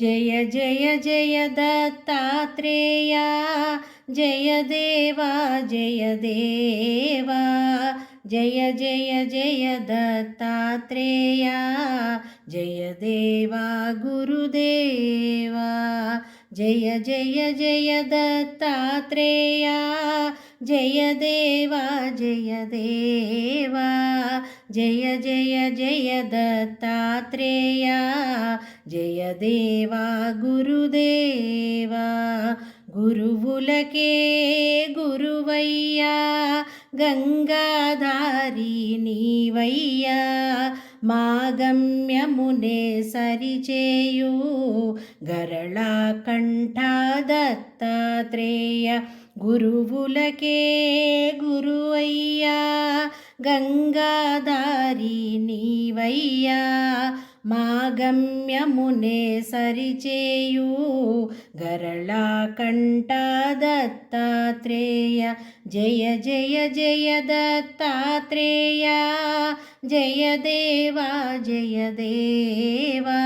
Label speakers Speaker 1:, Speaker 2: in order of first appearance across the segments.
Speaker 1: జయ జయ జయ దత్తాత్రేయ జయ దేవా జయ దేవా జయ జయ జయ దత్తాత్రేయ జయ దేవా గురుదేవా జయ జయ జయ దత్తాత్రేయ జయ దేవా జయ దేవా జయ జయ జయ దత్తాత్రేయ జయ దేవా గురుదేవా గురువులకే గురువయ్యా గంగాధారి నీవయ్యా మా గమ్యమునే సరిచేయు గరళా కంఠ దత్తాత్రేయ గురువులకే గురువయ్యా గంగాధారి నీవయ్యా మా గమ్యమునే సరిచేయు గరళా కంఠ దత్తాత్రేయ జయ జయ జయ దత్తాత్రేయ జయ దేవా జయ దేవా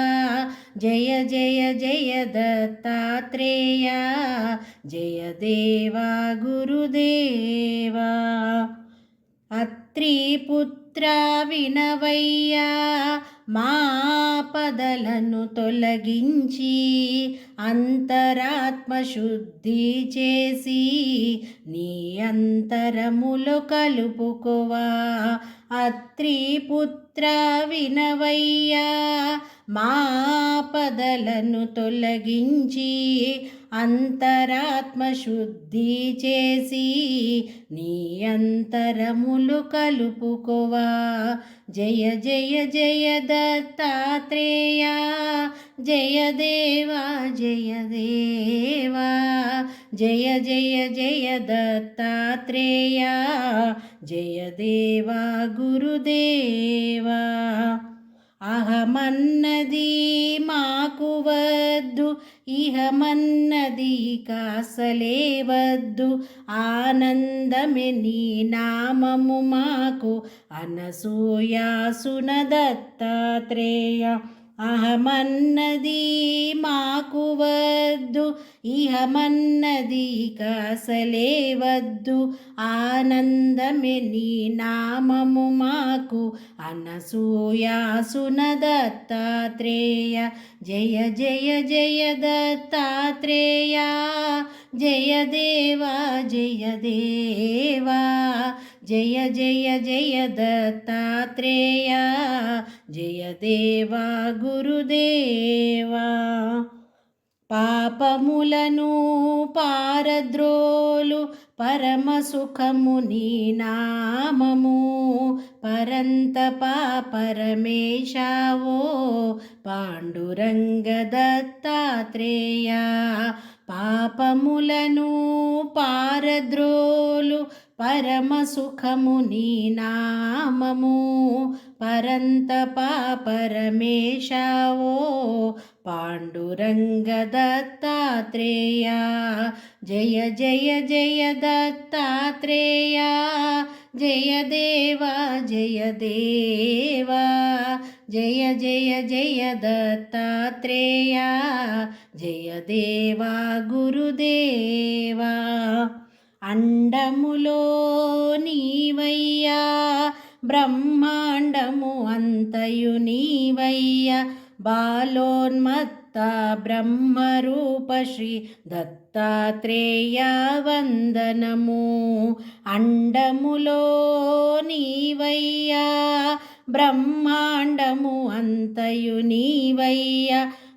Speaker 1: జయ జయ జయ దత్తాత్రేయ జయ దేవా గురుదేవా అత్రిపుత్ర వినవయ్యా మా పదలను తొలగించి అంతరాత్మ శుద్ధి చేసి నీ అంతరములో కలుపుకోవా. అత్రిపుత్ర వినవయ్యా మా పదలను తొలగించి అంతరాత్మ శుద్ధి చేసి నీ అంతరములు కలుపుకోవా. జయ జయ జయ దత్తాత్రేయ. జయ దేవా జయ దేవా. జయ జయ జయ దత్తాత్రేయ. జయ దేవా గురుదేవా. అహమన్నది మాకు వద్దు. ఇహమన్నది కాసలే వద్దు ఆనందమే నీ నామము మాకు అనసూయాసున దత్తాత్రేయ. అహమన్నది మాకు వద్దు ఇహమన్నది కాసలే వద్దు ఆనందమే నీ నామము మాకు అనసూయాసున దత్తాత్రేయ జయ జయ జయ దత్తాత్రేయ. జయ దేవా జయ దేవా జయ జయ జయ దత్తాత్రేయ జయ దేవా గురుదేవా. పాపములను పారద్రోలు పరమ సుఖము నీ నామము పరంత పరమేశావో పాండురంగ దత్తాత్రేయ పాపములను పారద్రోలు పరమ సుఖము నీ నామము. పరంత పరమేశావో పాండురంగ దత్తాత్రేయ జయ జయ జయ దత్తాత్రేయ. జయ దేవా జయ దేవా జయ జయ జయ దత్తాత్రేయ జయ దేవా గురుదేవా. అండములో నీవయ్యా బ్రహ్మాండము అంతయు నీవయ్యా బాలోన్మత్ బ్రహ్మరూప శ్రీ దత్తాత్రేయ వందనము అండములో నీవయ్యా బ్రహ్మాండము అంతయు నీవయ్య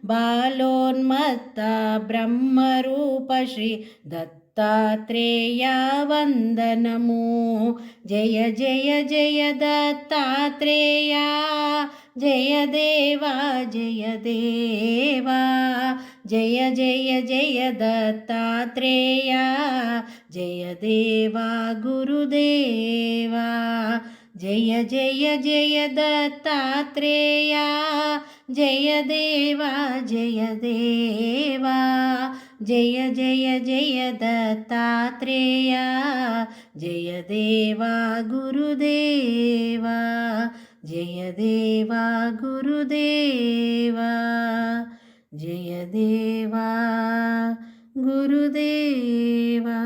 Speaker 1: బాలోన్మత్త బ్రహ్మరూప శ్రీ దత్త దత్తాత్రేయ వందనము జయ జయ జయ దత్తాత్రేయా జయ దేవా జయ దేవా జయ జయ జయ దత్తాత్రేయ జయ దేవా గురుదేవా జయ జయ జయ దత్తాత్రేయ జయ దేవా జయ దేవా జయ జయ జయ దత్తాత్రేయ జయ దేవా గురుదేవా జయ దేవా గురుదేవా జయదేవా గురుదేవా